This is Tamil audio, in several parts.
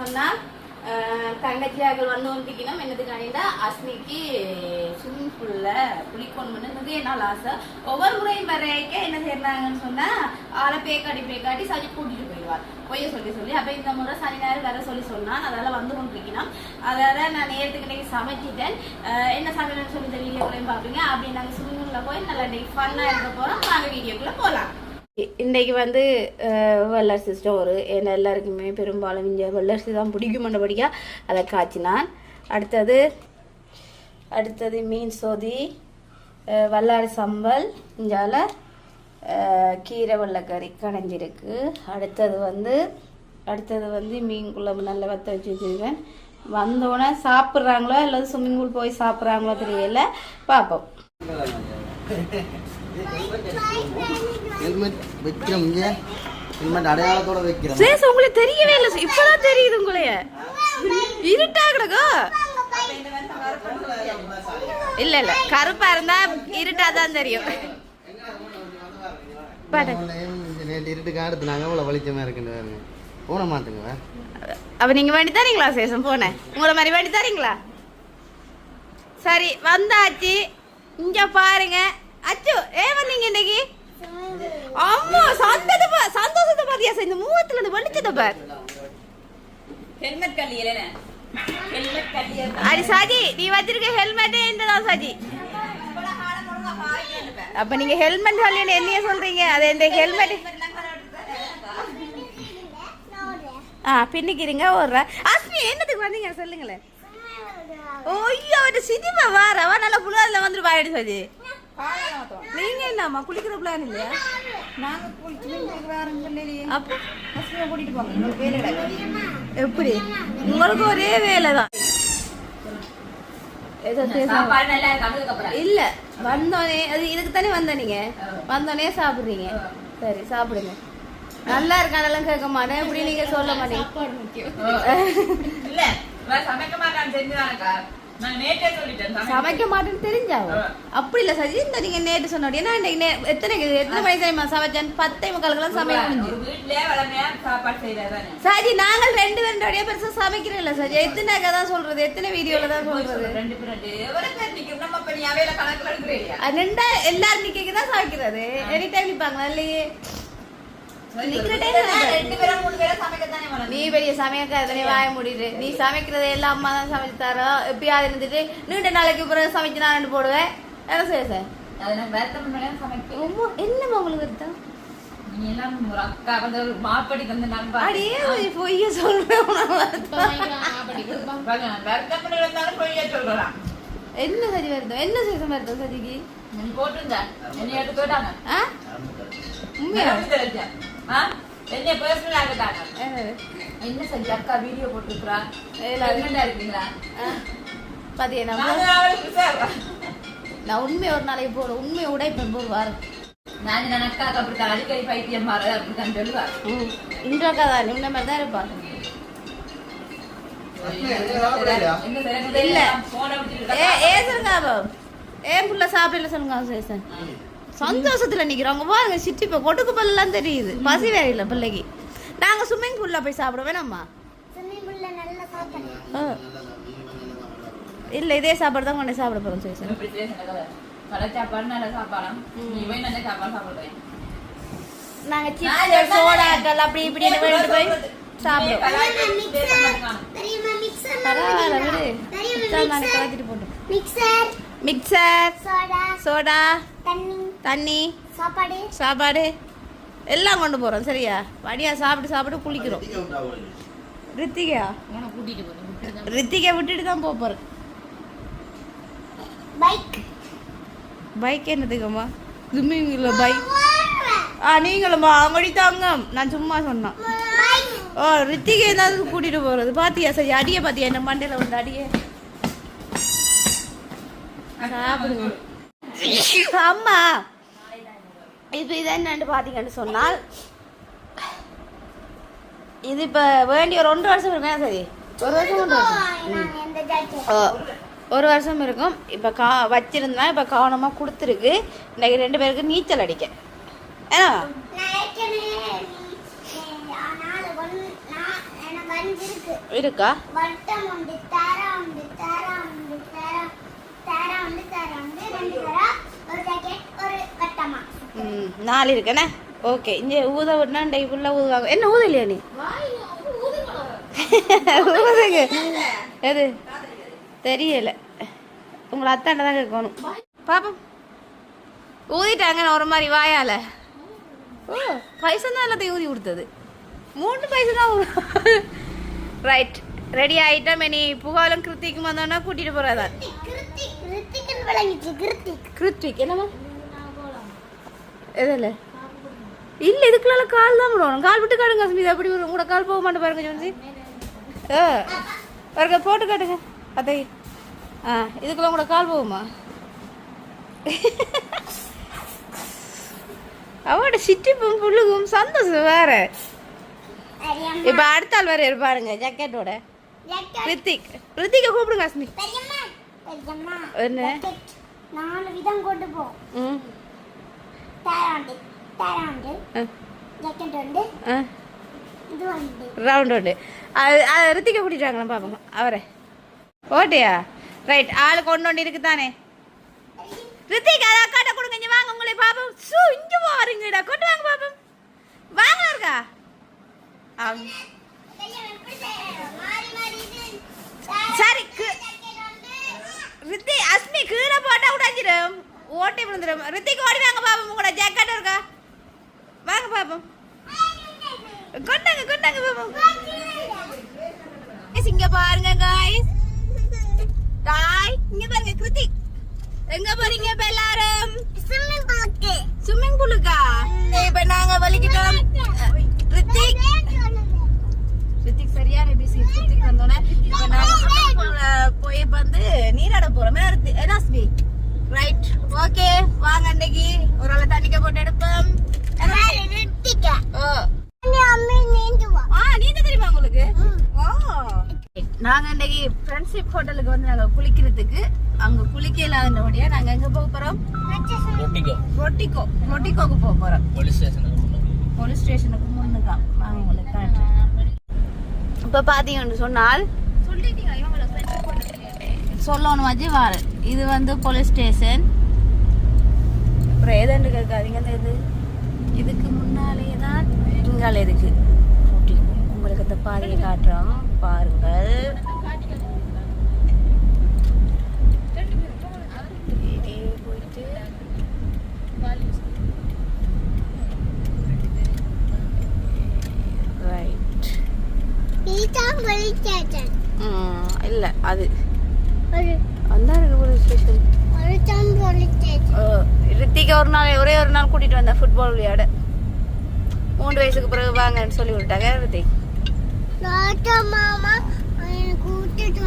சொன்னால் தங்கச்சியாக்கள் வந்து ஒன்றிக்கணும் என்னதுக்காண்டினா அஸ்மிக்கு ஸ்விம்மிங் பூலில் குளிக்கணும்னு நிறைய நாள் ஆசை. ஒவ்வொரு முறையும் வரைக்க என்ன செய்யறாங்கன்னு சொன்னால் ஆளை பேக்காட்டி பேக்காட்டி சளி கூட்டிட்டு போயிடுவார் பொய்ய சொல்லி சொல்லி. அப்போ இந்த முறை சனி ஞாயிறு வர சொல்லி சொன்னான். அதால் வந்து கொண்டிருக்கணும் அதால நான் நேரத்துக்கு இன்னைக்கு சமைச்சிட்டேன். என்ன சமையல்னு சொல்லி இந்த வீடியோக்குள்ளேயும் பார்ப்பீங்க. அப்படி நாங்கள் ஸ்விம்மிங் பூலில் போய் நல்லா இன்னைக்கு ஃபன்னாக இருக்க போகிறோம் நாங்கள் வீடியோக்குள்ளே போகலாம் இன்றைக்கி வந்து அஹ், வெள்ளரிசி ஸ்டோரு என்ன எல்லாருக்குமே பெரும்பாலும் இங்கே வெள்ளரிசி தான் பிடிக்குமென்றபடியாக அதை காய்ச்சினான் அடுத்தது அடுத்தது மீன் சோதி வல்லாறு சம்பல் இஞ்சால கீரை வெள்ளைக்கறி கடைஞ்சிருக்கு அடுத்தது வந்து அடுத்தது வந்து மீன் குழம்பு நல்லா வத்த வச்சு வச்சுருக்கேன் வந்தோடனே சாப்பிட்றாங்களோ அல்லது ஸ்விம்மிங் பூல் போய் சாப்பிட்றாங்களோ தெரியல பார்ப்போம் ஹெல்மெட் வைக்கிறோம் இங்கே ஹெல்மெட் அடையாளத்தோட வைக்கிறோம் சேஸ் உங்களுக்கு தெரியவே இல்லை. இப்பதான் தெரியுது உங்களைய. இருட்டா கிடக்கோ. இல்ல இல்ல. கருப்பா இருந்தா இருட்டா தான் தெரியும். நேற்று நாங்கள் வெளிச்சமாக இருக்குன்னு போன மாத்துங்க அப்ப நீங்க வேண்டி தரீங்களா சேசம் போனேன் உங்களை மாதிரி வேண்டி தரீங்களா? சரி வந்தாச்சு. இங்க பாருங்க. அச்சு ஏ வந்தீங்க இன்னைக்கு? அம்மா சந்தோஷத்தை பா சந்தோஷத்தை பாத்தியா இந்த மூவத்துல இருந்து வெளிச்சத்தை பார். ஹெல்மெட் கல்லியல ஹெல்மெட் கல்லியல அடி சாஜி நீ வச்சிருக்க ஹெல்மெட்டே இந்த தான் சாஜி. அப்ப நீங்க ஹெல்மெட் சொல்லி என்னைய சொல்றீங்க? அது இந்த ஹெல்மெட்? ஆ பின்னிக்கிறீங்க ஒரு அஸ்மி என்னத்துக்கு வந்தீங்க? சொல்லுங்களேன். ஓய்யோ அவரு சினிமா வார. அவ நல்ல புள்ளாதுல வந்துட்டு பாடி சாஜி. நீங்க என்னம்மா குளிக்கிற பிளான் இல்லையா? நாங்க அப்ப? ஹஸ்பண்ட் கூட்டிட்டு போங்க. வேலை எப்படி? உங்களுக்கு ஒரே வேலை தான். சாப்பாடு நல்லா இருக்கு? அதுக்கப்புறம் இல்ல. வந்தோடனே அது இதுக்கு தானே வந்த நீங்க? வந்தோடனே சாப்பிடுறீங்க. சரி சாப்பிடுங்க. நல்லா இருக்கானெல்லாம் கேட்க மாட்டேன். இப்படி நீங்க சொல்ல மாட்டீங்க. சமைக்க மாட்டான்னு தெரிஞ்சாவோ? அப்படி இல்ல சஜி இந்த நீங்க நேற்று சொன்னோட ஏன்னா எத்தனை எத்தனை மணி தெரியுமா சமைச்சேன் பத்தே முக்காலுக்கெல்லாம் சமைக்க முடிஞ்சு சஜி நாங்கள் ரெண்டு பேருடைய பெருசா சமைக்கிறோம் இல்ல சஜி. எத்தனை தான் சொல்றது? எத்தனை வீடியோல தான் சொல்றது? ரெண்டு எல்லாரும் நிக்க தான் சமைக்கிறது. எனி டைம் நிப்பாங்களா இல்லையே? நீ பெரிய சமையக்காரனே வாய முடியுது நீ சமைக்கிறத எல்லாம் அம்மா தான் சமைச்சு தரோம் எப்பயாவது இருந்துட்டு நீண்ட நாளைக்கு பிறகு சமைச்சு நான் ரெண்டு போடுவேன் என்ன செய்ய சார் உங்களுக்கு வருத்தம்? மாப்படி அடியே பொய்ய சொல்றேன் என்ன சரி வருத்தம்? என்ன சேசம் வருத்தம் சதிக்கு நீ போட்டிருந்த. என்னை எடுத்து போயிட்டாங்க ஆ உண்மையா என்ன செஞ்ச அக்கா வீடியோ போட்டுருக்குறா? இருக்கீங்களா? பாத்தியா நம்ம விசாரிப்பா. நான் உண்மையை ஒரு நாளைக்கு போறேன். உண்மையை உடைப்பேன் வாரம் நான் நான் அக்காவுக்கு அப்படித்தான் அடிக்கடி பைத்தியம் மாற அப்படித்தான் சொல்லுவா ம் இன்றக்கா தான். இந்த மாதிரி தான்? இல்ல. ஏ ஏ சொல்லுங்க ஏன் புள்ள சாப்பிடல சொல்லுங்க சேசன் சந்தோஷத்துல நிக்கிறோம். பாருங்க சிட்டி இப்போ கொட்டுக்கு பல்லாம் தெரியுது. பசி வேற இல்ல பிள்ளைக்கு. நாங்க ஸ்விம்மிங் பூல்ல போய் சாப்பிட. வேணாமா. இல்ல இதே சாப்பாடு தான் கொண்டு சாப்பிட போறோம் இப்படி சாப்பாடு சாப்பிடுறேன். நாங்க. சோடாக்கள் அப்படி வேண்டு போய் சாப்பிடுவோம். மிக்சர் சோடா தண்ணி. தண்ணி சாப்பாடு. சாப்பாடு. எல்லாம் கொண்டு போறோம் சரியா? வடியா சாப்பிட்டு சாப்பிட்டு குளிக்கிறோம். ரித்திகா உன்னை கூட்டிட்டு போறேன். ரித்திகா விட்டுட்டு தான் போக போறேன். பைக். பைக் என்னதுக்கம்மா ஸ்விம்மிங்ல பைக்? ஆ நீங்களும்மா அங்கடி தாங்க நான் சும்மா சொன்னேன். ஓ ரித்திகை ஏதாவது கூட்டிட்டு போறது. பாத்தியா சரி அடிய பாத்தியா? என்ன மண்டையில வந்து அடிய? சாப்பிடுங்க அம்மா இப்போ இது என்னன்னு பார்த்தீங்கன்னு சொன்னால் இது இப்போ வேண்டிய ஒரு ஒன்றரை வருஷம் இருக்குன்னா சரி? ஒரு வருஷம் ஒன்றரை வருஷம். ஒரு வருஷம் இருக்கும். இப்போ கா வச்சிருந்தேன் இப்போ கவனமாக கொடுத்துருக்கு. இன்னைக்கு ரெண்டு பேருக்கு நீச்சல் அடிக்க. ஏன்னா? ஒன்று இருக்கு? வட்டம் உண்டு தாரா உண்டு தாரா உண்டு தாரா தாரா உண்டு தாரா உண்டு ரெண்டு தாரா ஒரு ஜாக்கெட் ஒரு வட்டமா ம் நாலு இருக்கண்ணே ஓகே இங்கே ஊத விடனா டை ஃபுல்லாக ஊதுவாங்க என்ன ஊதலையா நீ ஊதுங்க எது தெரியல உங்களை அத்தாண்ட தான் கேட்கணும் பாப்போம் ஊதிட்டாங்க ஒரு மாதிரி வாயால ஓ பைசா தான் எல்லாத்தையும் ஊதி கொடுத்தது மூணு பைசா தான் ரைட் ரெடி ஆகிட்டோம் இனி புகாலும் கிருத்திக்கும் வந்தோன்னா கூட்டிகிட்டு போகிறதான் கிருத்திக் கிருத்திக் என்னம்மா எதில்? இல்லை இதுக்குள்ள கால் தான் விடணும் கால் விட்டு காடுங்க ஸ்மிதா எப்படி வரும் கூட கால் போக மாட்டேன் பாருங்க ஜோன்சி. ஆ பாருங்க போட்டு காட்டுங்க. அத்தை. ஆ இதுக்குள்ள கூட கால் போகுமா? அவட சிட்டிப்பும் புல்லுக்கும் சந்தோஷம் வேற. இப்போ அடுத்த ஆள் வேற இருப்பாருங்க ஜாக்கெட்டோட. ஜாக்கெட். ரித்திக். ரித்திகை கூப்பிடுங்க அஸ்மி. என்ன? நாலு விதம் கொண்டு போ. ரவுண்ட் உண்டு அது அது ரித்திகை கூட்டிட்டாங்களா பாப்போம் அவரை ஓட்டியா ரைட் ஆள் கொண்டு இருக்கு தானே ரித்திக் அதை அக்காட்ட கொடுங்க இங்க வாங்க உங்களை பாப்போம் சூ இங்க போறீங்கடா கொண்டு வாங்க பாப்போம் வாங்க இருக்கா சரி ரித்தி அஸ்மி கீழே போட்டா உடைஞ்சிடும் ஓட்டி விழுந்துடும் ரித்திக் ஓடி வாங்க பாப்போம் உங்களோட ஜாக்கெட் இருக்கா? வாங்க பாப்போம் கொண்டாங்க கொண்டாங்க பாப்போம் இங்க பாருங்க காய்ஸ் காய் இங்க பாருங்க கிருத்திக் எங்க போறீங்க இப்ப எல்லாரும்? ஸ்விம்மிங் பூலுக்கு ஸ்விம்மிங் பூலுக்கா இப்ப நாங்க வலிக்கிட்டோம். ரித்திக். ரித்திக் சரியான பிசி ரித்திக் வந்தோடனே இப்ப நாங்க போய் வந்து நீராட போறோம். என்ன ஸ்மி ரைட் ஓகே வாங்க அன்னைக்கு. ஒரு ஆளை தண்ணிக்க போட்டு எடுப்போம். நீந்த தெரியுமா உங்களுக்கு? ஓ நாங்க இன்னைக்கு ஃப்ரெண்ட்ஷிப் ஹோட்டலுக்கு வந்து நாங்க குளிக்கிறதுக்கு அங்க குளிக்க இல்லாதபடியா நாங்க எங்க போக போறோம்? ரொட்டிக்கோ. ரொட்டிக்கோ. ரொட்டிக்கோக்கு போக போறோம். போலீஸ் ஸ்டேஷனுக்கு போலீஸ் ஸ்டேஷனுக்கு முன்னுதான். வாங்க உங்களுக்கு காட்டுறேன் இப்ப பாத்தீங்கன்னு சொன்னால் சொல்லணும் வச்சு வாரு இது வந்து போலீஸ் ஸ்டேஷன் அப்புறம் எதுன்னு கேட்காதீங்க இந்த இது? இதுக்கு முன்னாலே தான் இங்கால இருக்கு. ரொட்டிக்கோ. உங்களுக்கு இந்த பாதையை காட்டுறோம். பாருங்கள் இப்படியே போயிட்டு ரைட் பீட்டா போலீஸ் ஸ்டேஷன் இல்லை அது ஒரு அந்த இருக்கு போலீஸ் ஸ்டேஷன் ஒரு டம் போலீஸ் ஸ்டேஷன் ரித்திகா ஒரு நாள் கூட்டிட்டு வந்தேன் ஃபுட்பால் விளையாட. மூன்று வயசுக்கு பிறகு வாங்கன்னு சொல்லி விட்டாங்க ராஜா மாமா கூட்டிட்டு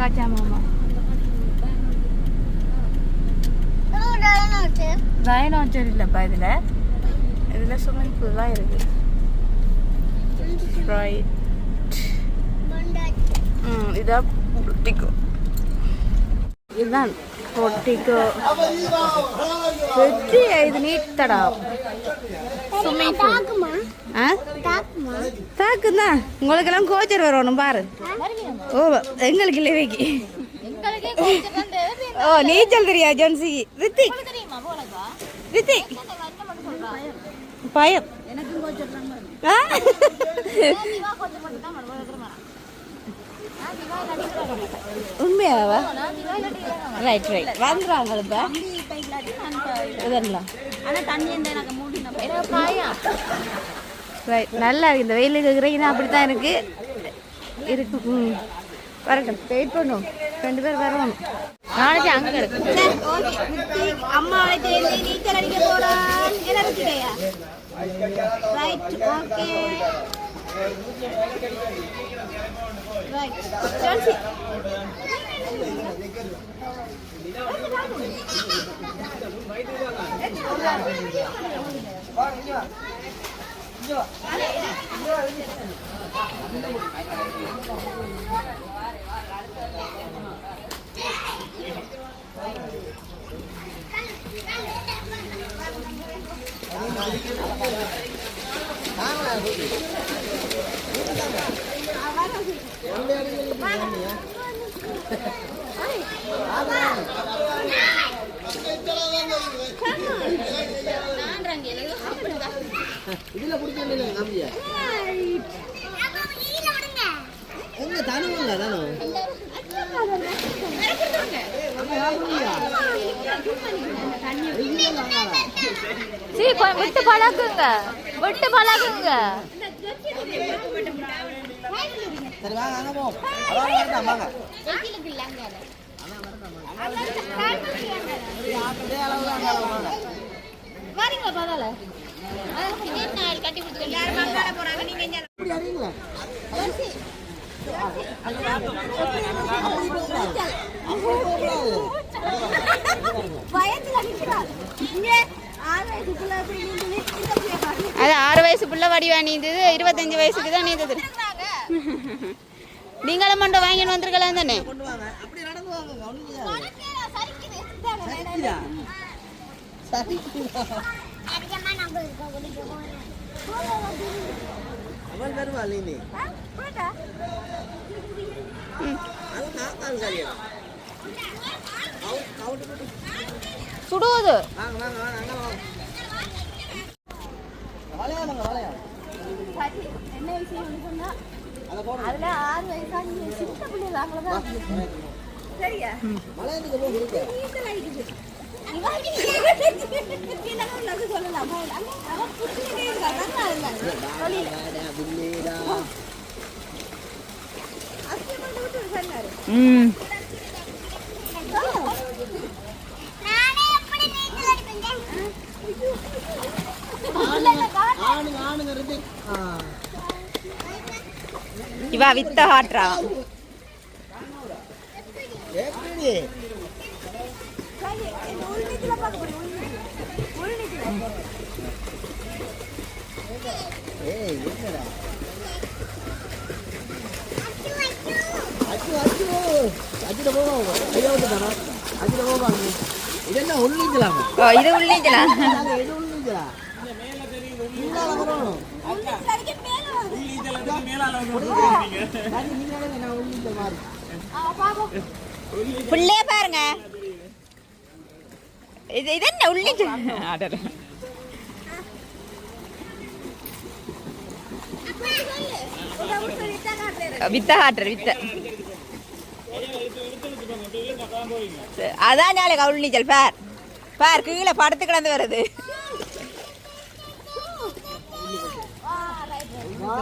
ராஜா மாமா. டைனோச்சர் இல்லைப்பா இதில். இதில் பூல் தான் இருக்கு. ரைட் ம் இதான் பொட்டிக்கோ இதுதான். பொட்டிக்கோ வெற்றி இது நீட் தடா ஸ்விம்மிங் பூல் ஆ தாக்குதான் உங்களுக்கெல்லாம் கோச்சர் வரணும் பாரு ஓ எங்களுக்கு இல்லைவைக்கு ஓ நீச்சல் தெரியா ஜோன்சி ரித்திக் ரித்திக் பயம் ஆ? உண்மையாவா? ரைட் ரைட் வந்துடுறாங்க இப்போ. இதெல்லாம். ரைட் நல்லா இருக்கு. இந்த வெயில் இருக்கிறீங்கன்னா அப்படி தான் இருக்கு. இருக்கு. ம். வரட்டும். வெயிட் பண்ணும் ரெண்டு பேர் வரணும். நாளைக்கு அங்கே கிடக்கும் அம்மாவை நீச்சல் அடிக்க போறான். Right okay right okay right Jhansi ஆ இதுல பிடிச்சிருந்தீங்க கம்பியா எங்க தானோ விட்டு பழகுங்க. விட்டு பழகுங்க. சரி வாங்க அங்க போ அதான் வரட்டும் வாங்க. வரீங்களா பரவாயில்ல கட்டி ஆறு அது ஆறு வயசு புள்ள வடிவா நீந்தது இருபத்தஞ்சு வயசுக்கு தான் நீந்தது. நீங்களும் மண்டை வாங்கிட்டு வந்திருக்கலாம் தானே? சுடுவது? என்ன விஷயம்னு சொன்னா, அதுல ஆறு வயசா நீங்க சின்ன அவ்வளவுதான் இருக்குது. சரியா வளையாட்டுக்கு போய் கொடுக்க நீச்சல் அடிக்குது. இவன் கீழே உள்ளது சொல்லலாம். அங்க அவன் புடிச்சுக்கிட்டே இருக்கான். நல்லா இருந்தாங்க. தொழில். அசியம் பண்ணி விட்டு சொன்னாரு. ம் நானே எப்படி நீச்சல் அடிப்பேன் ஆணுங்க ஆணுங்க இருந்து ஆ இவா வித்த ஹாட்ரா. இது உள்ளீங்களா இது உள்ளீங்களா முன்னால வரணும் உள்நீச்சல் அடிக்க மேல வருது. சரி பாருங்க. இது இது என்ன உள்ளீங்க அடட. வித்த ஹாட்டர் வித்த. அதான் நாளைக்கு அவள் நீச்சல் பார். பார் கீழே படுத்து கிடந்து வருது அப்படி வரணும் தூக்காது நீங்க தான் கையை வச்சு பிடிக்கணும். அஸ்மி, இதோ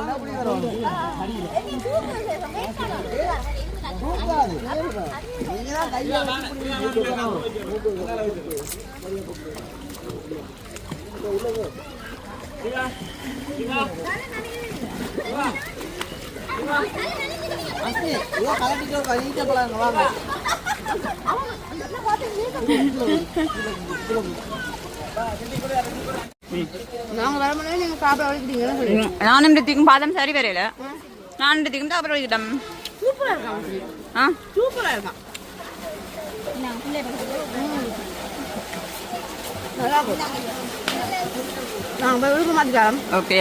கலட்டிட்டு உட்காரு, நீச்ச போலாங்க, வாங்க. நானும் ரித்திக்கும் பாதம் சரி வரையில. நானும் ரித்திக்கும் தான் அப்புறம் வச்சுட்டோம் சூப்பரா இருக்கான் ஆ? சூப்பரா இருக்கான். நல்லா விழுக்க மாட்டேன் ஓகே.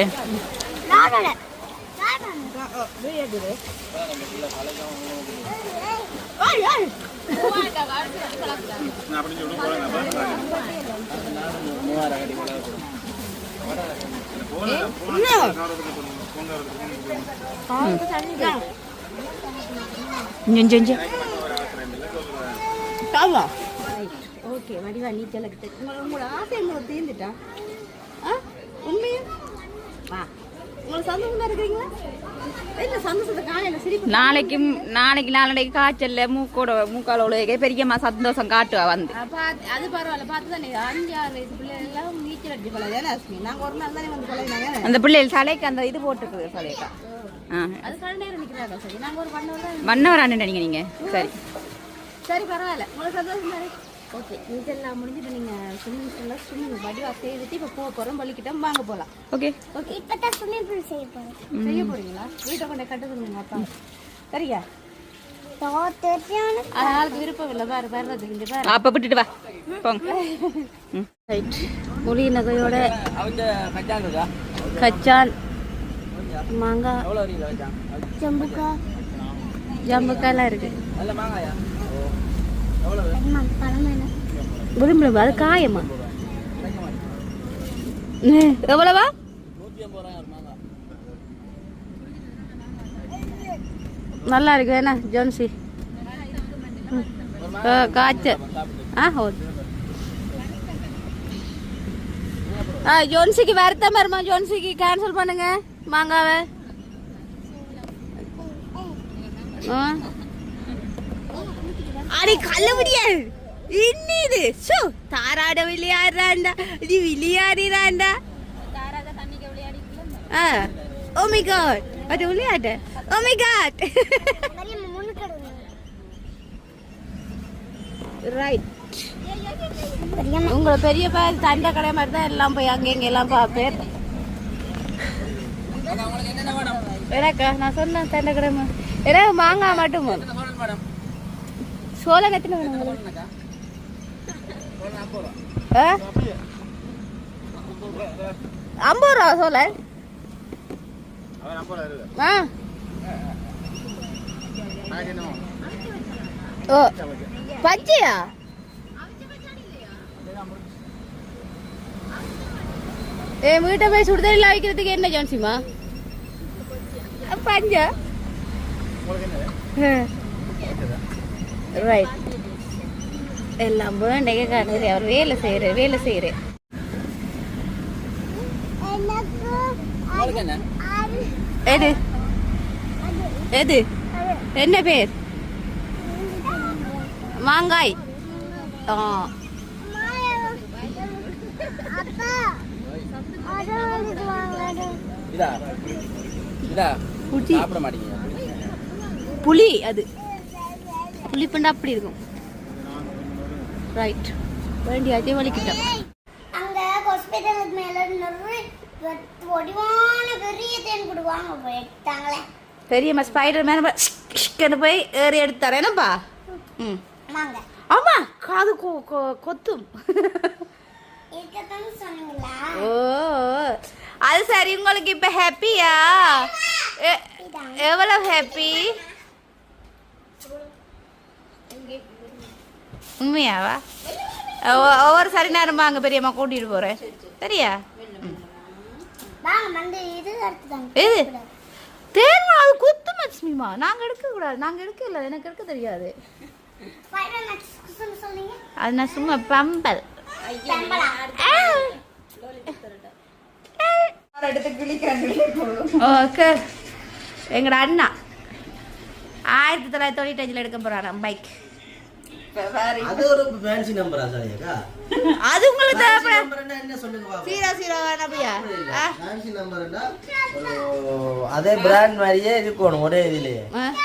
ஓகே வடிவா நீச்சல் அடித்து உங்களோட ஆசை என்ன? தீர்ந்துட்டா உண்மையா வா நாளைக்கும் நாளைக்கு நாளைக்கு காய்ச்சல்ல மூக்கோட மூக்கால உலக பெரியம்மா சந்தோஷம் காட்டுவா வந்து. அது பரவாயில்ல பார்த்து தானே அஞ்சு ஆறு வயசு பிள்ளைகள் எல்லாம் நீச்சல் அடிச்சு பழகுது லட்சுமி நாங்க ஒரு நாள் தானே வந்து பழகினாங்க அந்த பிள்ளைகள் தலைக்கு அந்த இது போட்டுருக்குது தலைக்கா ஆ. அது கண்ட சரி. நாங்க ஒரு பண்ண தான் மன்னவர் அண்ணன் நீங்க நீங்க? சரி. சரி பரவாயில்ல. உங்களுக்கு சந்தோஷம் ஓகே நீச்சல்லாம் முடிஞ்சுட்டு நீங்க ஸ்விம்மிங் பூல்ல ஸ்விம்மிங் வடிவா செய்துட்டு இப்போ போக போறோம் பள்ளிக்கிட்டோம் வாங்க போலாம். ஓகே ஓகே இப்பதான் ஸ்விம்மிங் பூல் செய்ய போறேன் செய்ய போறீங்களா? வீட்டை கொண்டு கட்டுதுங்க அப்பா. சரியா? மொழி நகையோட கச்சான் மாங்காய். செம்புக்கா ஜம்பக்காலாம் இருக்கு. விரும்பலவா அது காயமா? எவ்வளவா? நல்லா இருக்கு. என்ன ஜோன்சி? ஆ, காய்ச்ச. ஆ ஹೌದು ஆ ஜோன்சிக்கு வருத்தமாக இருமா ஜோன்சிக்கு கேன்சல் பண்ணுங்க மாங்காவை. ஆ. அடி கள்ள முடியாது இன்னிது ஷோ தாராட விளையாடுறாண்டா இது விளையாடுறாண்டா ஆ. ஓ மை காட் அது விளையாட்டு. Oh my God. ரைட் உங்களை பெரிய பேர் தண்டை கடை மாதிரி தான் எல்லாம் போய் அங்கே இங்கே எல்லாம் பார்ப்பேன் எனக்கா நான் சொன்னேன் தண்டை கடை மாதிரி எனக்கு மாங்காய் மட்டும் போதும். என்ன வேணும் மேடம் சோளம் எத்தனை ஐம்பது ரூபா இருக்கு ஆ. ஓ பச்சையா ஏ வீட்டை போய் சுடுதண்ணில் வைக்கிறதுக்கு என்ன ஜான்சிமா பஞ்சா? ரைட் எல்லாம் வேண்டைக்க காணுது. அவர் வேலை செய்யற வேலை அது எது? எது? என்ன பேர்? மாங்காய். ஆ. அப்பா அது. அது பண்ணா அப்படி இருக்கும். ரைட் வேண்டியாச்சே வலிக்கிட்டோம் அங்க ஹாஸ்பிட்டலுக்கு மேல வடிவான பெரிய தேன் கொடுவாங்க போயிட்டாங்களே பெரியம்மா ஸ்பைடர் மேன் போய் ஏறி எடுத்தாரே. என்னப்பா? ம். ஆமா காது கொத்தும். ஓ அது சரி உங்களுக்கு இப்ப ஹாப்பியா எவ்வளவு ஹாப்பி உண்மையாவா? ஒ- ஒவ்வொரு சரி நேரமா அங்க பெரியம்மா கூட்டிட்டு போறேன் சரியா? இது தேர்மா அது குத்து லட்சுமிமா நாங்க எடுக்க கூடாது நாங்க எடுக்கல எனக்கு எடுக்க தெரியாது. அது நான் சும்மா பம்பல். பெம்பலா? ஓகே. எங்கட அண்ணா. ஆயிரத்தி தொள்ளாயிரத்தி தொண்ணூத்தஞ்சில் எடுக்க போறாராம் பைக். அது ஒரு ஃபேன்சி நம்பரா சரியாக்கா அது உங்களுக்கு தேவைப்பட நம்பர்னா என்ன சொல்லுங்க பாப்போம். சீரோ சீரோ வேணாப்பியா ஃபேன்சி நம்பர்னா அதே பிராண்ட் மாதிரியே இருக்கணும் ஒரே இதுலயே.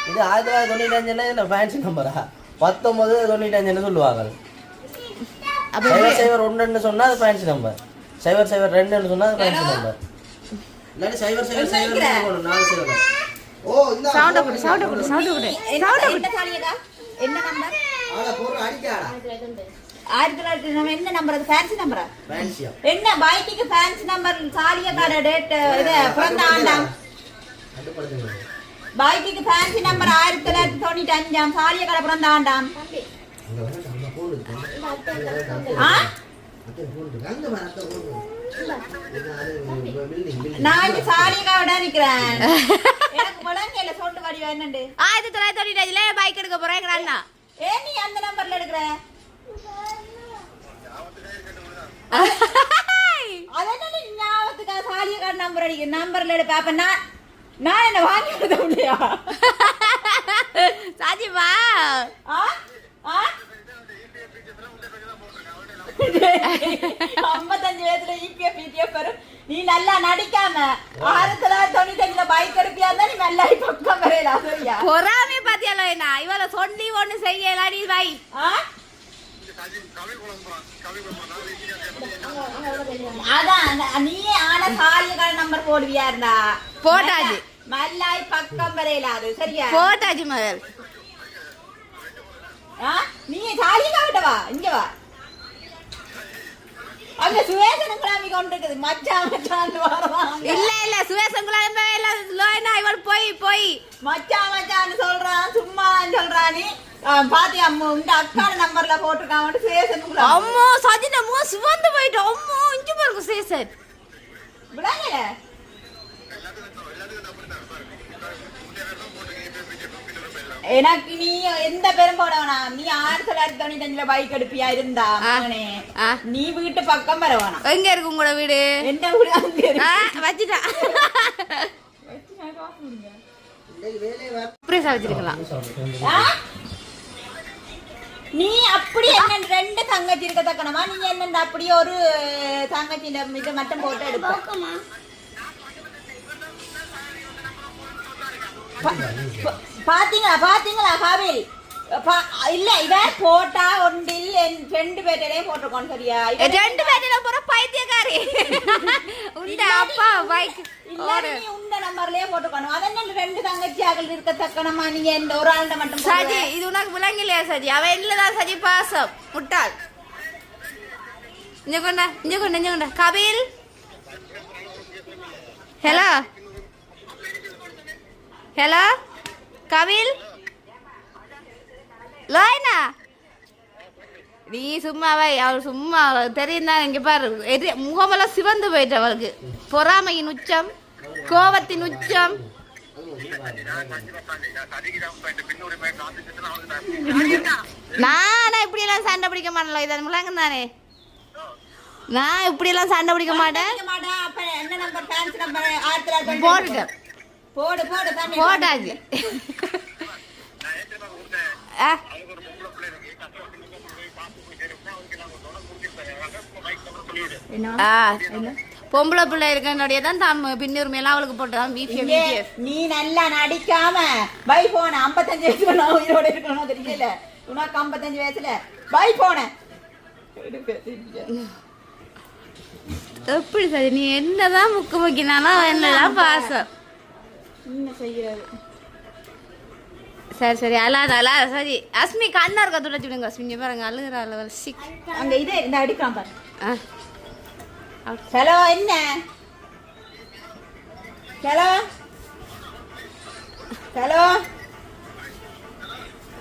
இது ஆயிரத்தி தொள்ளாயிரத்தி தொண்ணூத்தஞ்சுல என்ன ஃபேன்சி நம்பரா பத்தொன்பது தொண்ணூத்தஞ்சுன்னு சொல்லுவாங்க அப்ப சைவர் சைவர் ஒன்றுன்னு சொன்னா அது ஃபேன்சி நம்பர் சைவர் சைவர் ரெண்டுன்னு சொன்னா அது ஃபேன்சி நம்பர் இல்லாட்டி சைவர் சைவர் சைவர் இருக்கணும் நாலு சைவர். ஓ இந்த சவுண்ட கொடு சவுண்ட கொடு சவுண்ட கொடு சவுண்ட கொடு என்ன நம்பர் ஆயிரத்தி தொள்ளாயிரத்தி நம்ம என்ன நம்பர் அது ஃபேன்சி நம்பரா என்ன பைக்குக்கு ஃபேன்சி நம்பர் சாலிய கடை டேட் இது பிறந்த ஆண்டாம் பைக்குக்கு ஃபேன்சி நம்பர் ஆயிரத்தி தொள்ளாயிரத்தி தொண்ணூற்றி அஞ்சாம். சாலிய கடை பிறந்த ஆண்டாம் நான் இங்க சாலிய கடை நிக்கிறேன். எனக்கு முழங்கையில சொண்டு வடிவம் என்னண்டு? ஆயிரத்தி தொள்ளாயிரத்தி தொண்ணூத்தஞ்சுல பைக் எடுக்க போறேன்? அண்ணா. ஏன் நீ அந்த நம்பர்ல எடுக்கிற அதென்ன நீ ஞாபகத்துக்கா சாலிய கடை நம்பர் அடிக்க நம்பர்ல எடுப்ப அப்ப நான் நான் என்ன வாங்கி கொடுத்த முடியா ஆ ஐம்பத்தஞ்சு வயசுல இபிஎஃப் இடிஎஃப் வரும் நீ நல்லா நடிக்காம ஆயிரத்தி தொள்ளாயிரத்தி தொண்ணூத்தி அஞ்சுல பைக் எடுப்பியா இருந்தா நீ நல்லா பக்கம் வரையலா சரியா? பொறாமே பாத்தியாலோ என்ன? இவள சொல்லி ஒண்ணு செய்யலாம் நீ ஆ? அதான் நீயே ஆன சாலியக்கார நம்பர் போடுவியா இருந்தா? போட்டாச்சு. மல்லாய் பக்கம் வரையலாது சரியா? போட்டாச்சு மகள்? நீ சாலியக்கா விட்ட வா இங்க வா. அங்க சுவேசனம் கிளம்பி கொண்டு இருக்குது மச்சான் மச்சான் வரலாம் இல்ல இல்ல சுவேசங்குலாம் இல்ல. லோயனா இவள் போய் போய். மச்சான் மச்சான் சொல்றான் சும்மா சொல்றான் நீ. பாத்தியா உங்க அக்கான நம்பர்ல போட்டிருக்கான். சுவேசனுக்குள்ள அம்மா சஜின மோ சிவந்து போயிட்டு. அம்மா இங்க பாருங்க சேசன் விடாங்கல எனக்கு நீ எந்த பேரும் போட வேணாம் நீ ஆயிரத்தி தொள்ளாயிரத்தி தொண்ணூத்தி அஞ்சுல பைக் எடுப்பியா இருந்தா மகனே. நீ வீட்டு பக்கம் வர வேணாம் எங்க இருக்கு உங்களோட வீடு எந்த வீடு அங்க வச்சுட்டா சர்ப்ரைஸா வச்சிருக்கலாம்? நீ அப்படி என்ன ரெண்டு தங்கச்சி இருக்க தக்கணுமா நீ என்ன அப்படியே ஒரு தங்கச்சி இது மட்டும் போட்டு எடுப்ப போக்குமா பா- பா- பாத்தீங்களா பாத்தீங்களா காவில் பா- இல்ல இத போட்டா ஒன்றில் என் ரெண்டு பேர்டையே போட்டிருக்கோம் சரியா? ரெண்டு பேர்ல போற பைத்தியக்காரி. உண்ட அப்பா பைக் நீ உண்ட நம்பர்லயே போட்டுக்கணும் அதென்ன ரெண்டு தங்கச்சியாக்கள் இருக்கத்தக்கணுமா? நீங்க இந்த ஒரு ஆள்கிட்ட மட்டும் சஜி? இது உனக்கு விளங்கலையா சஜி? அவன் இல்லதான் சஜி பாசம். முட்டாள். இங்க கொண்டா இங்க கொண்டா இங்க கொண்டா. கபில்? Hello hello Kapil? லோயனா? நீ சும்மா வை அவள் சும்மா தெரியும் தான் இங்க பாரு. எரி முகமெல்லாம் சிவந்து போயிட்டு அவளுக்கு. பொறாமையின் உச்சம் கோபத்தின் உச்சம். நானா இப்படி எல்லாம் சண்டை பிடிக்க மாட்டேன் இது முழங்க தானே? நான் இப்படி எல்லாம் சண்டை பிடிக்க மாட்டேன் போட்டுட்டேன். போடு போடு ஆ? பொம்பளை பிள்ளை இருக்கனுடைய தான் தான் பின்னுரிமையெல்லாம் அவளுக்கு போட்டுதான் பிபிஎஃப் நீ நல்லா நடிக்காம பை போன ஐம்பத்தஞ்சு வயசுல நான் உயிரோட இருக்கணும் தெரியல. உனக்கு ஐம்பத்தஞ்சு வயசுல. பை போன எப்படி சரி? நீ என்னதான் முக்கு முக்கினாலும் என்னதான் பாசம். சரி சரி அழாத அழாத சரி அஸ்மி கண்ணா இருக்க துடைச்சு விடுங்க அஸ்மி இங்க பாருங்க அழுகுற அளவு சிக் அங்க இது இந்த அடிக்கலாம் பாரு ஆ ஹலோ என்ன ஹலோ ஹலோ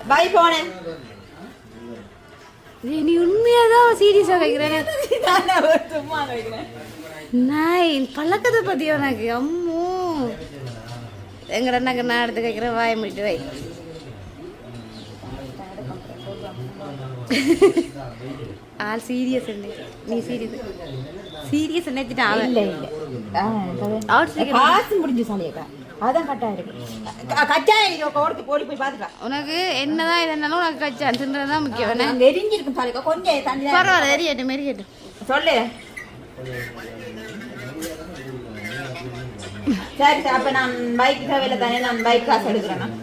பை போனேன் நீ உண்மையாதான் சீரியஸா வைக்கிறேன் சும்மா வைக்கிறேன் நாய் பழக்கத்தை பத்தி எனக்கு அம்மோ எங்கட நகை நான் எடுத்து கேட்கிறேன் வாய முடிட்டு வை. ஆள் சீரியஸ் நீ சீரியஸ் சீரியஸ் நினைச்சிட்டு அவன் இல்ல இல்ல. காசு முடிஞ்சு சாலியக்கா அதான் கட்டா இருக்கு கச்சா ஓடி போய் பாத்துக்கா உனக்கு என்னதான் இருந்தாலும் உனக்கு கச்சான் தின்றதுதான் முக்கியம். என்ன? அங்க எரிஞ்சிருக்கும் சாலிக்கா கொஞ்சம் தான் பரவாயில்ல எரியட்டும் எரியட்டும் சொல்லு. சரி சரி அப்ப நான் பைக் தேவையில்ல தானே நான் பைக் காசு எடுக்கிறேன்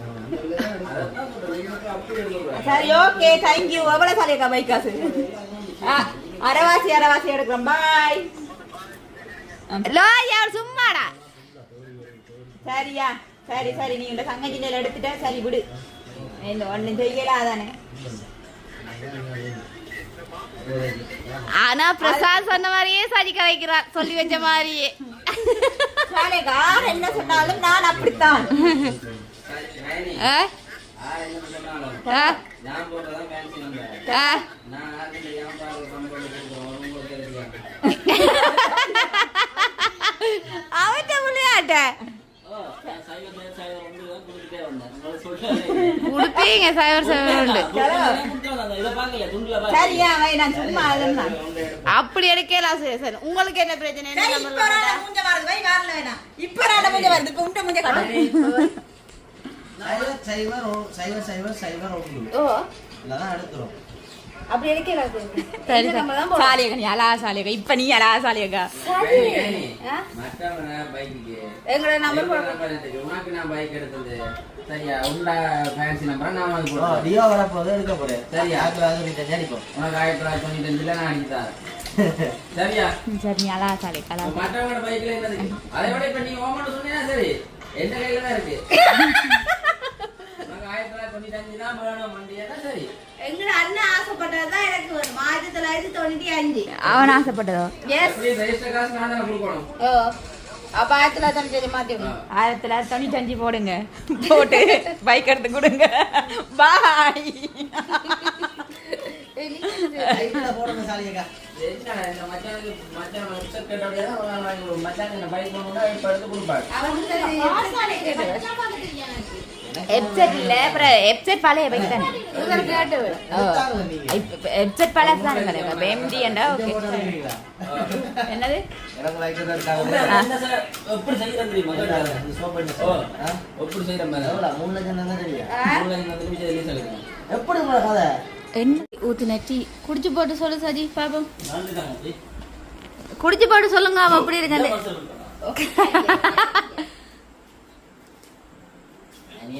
சரி ஓகே தேங்க்யூ எவ்வளவு சாலியக்கா பைக் காசு? அரைவாசி அரைவாசி எடுக்கிறேன். பாய் லோய் சும்மாடா. சரியா? சரி சரி நீ இந்த தங்கச்சியில எடுத்துட்ட சரி விடு. இந்த ஒன்னும் செய்யல அதானே ஆனா பிரசாத் சொன்ன மாதிரியே சரி கரைக்கிறான் சொல்லி வச்ச மாதிரியே. என்ன சொன்னாலும் நான் அப்படித்தான்? அவட்ட விளையாட்ட உடுப்பீங்க சைவர் சைவர் உண்டு சரியா வை நான் சும்மா அதுதான் அப்படி எடுக்கலாம் சரி உங்களுக்கு என்ன பிரச்சனை என்ன இப்ப வேண்டாம்? மூஞ்ச வருது, வை, வரல வேணாம். இப்ப ராணா மூஞ்ச வருது, கும்பிட்ட மூஞ்ச காட்டு. சைவர் சைவர் சைவர் ஓ, இல்லைதான் எடுத்துரும் அப்படி போடணும். சாலியக்கா நீ அழகா சாலியக்கா இப்ப நீ அழகா சாலியக்கா? எங்களோட நம்பர் போடுறோம். உனக்கு நான் பைக் எடுத்தது. சரியா? உண்டா ஃபேன்சி நம்பரை நான் வந்து ஓ, போடுறேன். டியோ வரப்போது எடுக்க போறேன். சரி. ஆயிரத்தி தொள்ளாயிரத்தி தொண்ணூத்தஞ்சு அடிப்போம் உனக்கு ஆயிரத்தி தொள்ளாயிரத்தி தொண்ணூத்தி அஞ்சுல நான் அடிச்சு தரேன். சரியா? சரி நீ அழகா சாலியக்கா அழகா மற்றவங்களோட பைக்ல என்னது? அதை விட இப்ப நீ ஓமட்டு சொன்னீங்கன்னா சரி. எந்த கையில தான் இருக்கு? உனக்கு ஆயிரத்தி தொள்ளாயிரத்தி தொண்ணூத்தி அஞ்சு தான் வேணும் வண்டியா சரி. எங்களோட அண்ணன் ஆசைப்பட்டதுதான் எனக்கு வேணும். ஆயிரத்தி தொள்ளாயிரத்தி தொண்ணூற்றி அஞ்சு. அவன் ஆசைப்பட்டதோ? எஸ் அப்போ ஆயிரத்தி தொள்ளாயிரத்தி தொண்ணூற்றி மாற்றி விடணும் ஆயிரத்தி தொள்ளாயிரத்தி தொண்ணூற்றி அஞ்சு போடுங்க. போட்டு பைக் எடுத்து கொடுங்க. பாய் மச்சான் பைக் கொடுப்பாரு ஹெட்செட்ல அப்புறம் ஹெட்செட் பழைய பைக் தானே? ஹெட்செட் பழைய தானே எம்டி ஓகே? என்னது? டீ. குடிச்சு போட்டு சொல்லு சஜி பாப்போம். குடிச்சு போட்டு சொல்லுங்க அவன் அப்படி இருக்காது அநியாயமாயிட்டா சீனியை எல்லாத்தையும் அநியாயமாயிட்டா சரி கதை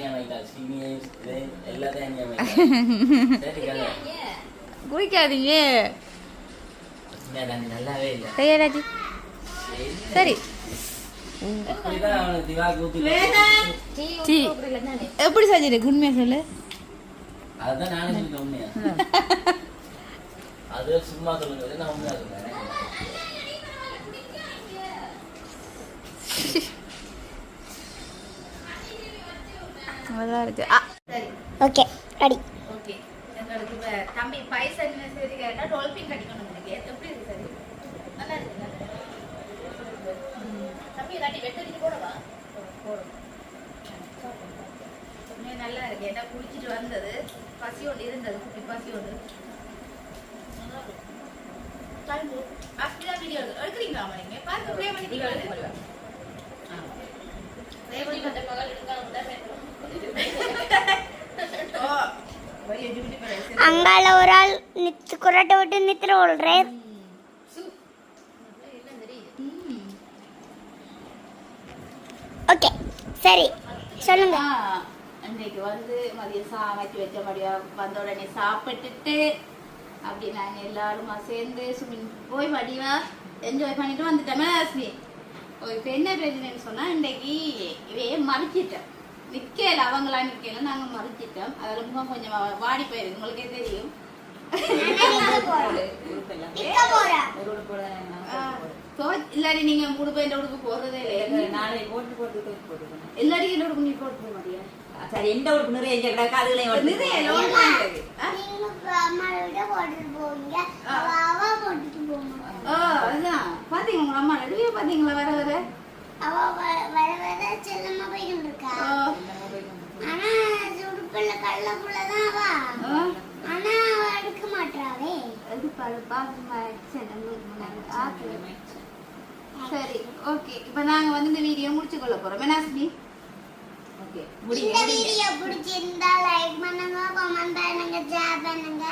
குடிக்காதீங்க சரி. எப்படி சஜி இருக்கு உண்மையா சொல்லு? அதுதான் நானே சொல்லிட்டேன் உண்மையா? அது சும்மா சொல்லுங்க நான் உண்மையா சொல்றேன் நல்லா இருக்கு. ஆ, ஓகே ரெடி. ஓகே. எங்களுக்கு இப்ப தம்பி பைசா என்ன சரி கேட்டா டொல்பின் கட்டிக்கணும் எனக்கு எப்படி இருக்கு சரி? நல்லா இருக்கு. தம்பி இல்லாட்டி வெட்டடிச்சு போடவா? போடும் நல்லா இருக்கு. ஏன்னா குடிச்சிட்டு வந்தது. பசி ஒன்று இருந்தது குட்டி பசி ஒன்று வீடியோ எடுக்கிறீங்களா நீங்க? பார்த்து ப்ளே பண்ணி வீடியோ எடுக்கிறீங்களா ப்ளே பண்ணி அந்த மகள் எடுக்காம தான் பேசுறோம் ஓ அங்கால ஒரு ஆள் நித்து குரட்டை விட்டு நித்திர விடுறேன் ஓகே சரி சொல்லுங்க. அன்றைக்கு வந்து மதியம் சமைச்சு வச்ச மடியா வந்த உடனே சாப்பிட்டுட்டு அப்படி நாங்கள் எல்லாருமா சேர்ந்து ஸ்விம்மிங் போய் வடிவா என்ஜாய் பண்ணிட்டு வந்துட்டோமே அஸ்மி இப்போ என்ன பிரச்சனைன்னு சொன்னால் இன்றைக்கு இவையே மறிச்சிட்டேன். நிற்கல அவங்களா நிற்கல நாங்கள் மறிச்சிட்டோம் அதில் முகம் கொஞ்சம் வாடி போயிருக்கு உங்களுக்கே தெரியும் இல்லாடி நீங்க மூணு பேர் உடுப்பு போடுறதே போட்டு போட்டு இல்லாடி என்ன உடுப்பு நீ போட்டு போக மாட்டியா சரி எந்த உடுப்பு நிறைய கிடக்கு நிறைய? நீங்க உங்க அம்மா நடுவே பாத்தீங்களா வர வர அவ வ- வர வர செல்லமா போய்கிட்டு இருக்கா ஆனா உடுப்புல கள்ள புள்ளதான் அவ. ஆனா அவ எடுக்க மாட்டாவே அது. ஆ, சரி. ஓகே. இப்போ நாங்க வந்து இந்த வீடியோ முடிச்சு கொள்ள போறோம். மெனாஸ்மி ஓகே இந்த வீடியோ பிடிச்சிருந்தா லைக் பண்ணுங்க கமெண்ட் பண்ணுங்க ஷேர் பண்ணுங்க.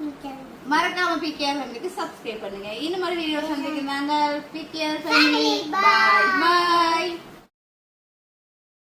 மிக்க மறக்காம பிகேஆர் ஃபேமிலிக்கு சப்ஸ்கிரைப் பண்ணுங்க. இன்னும் ஒரு வீடியோ சந்திக்கிறாங்க PKR Family, family bye. Bye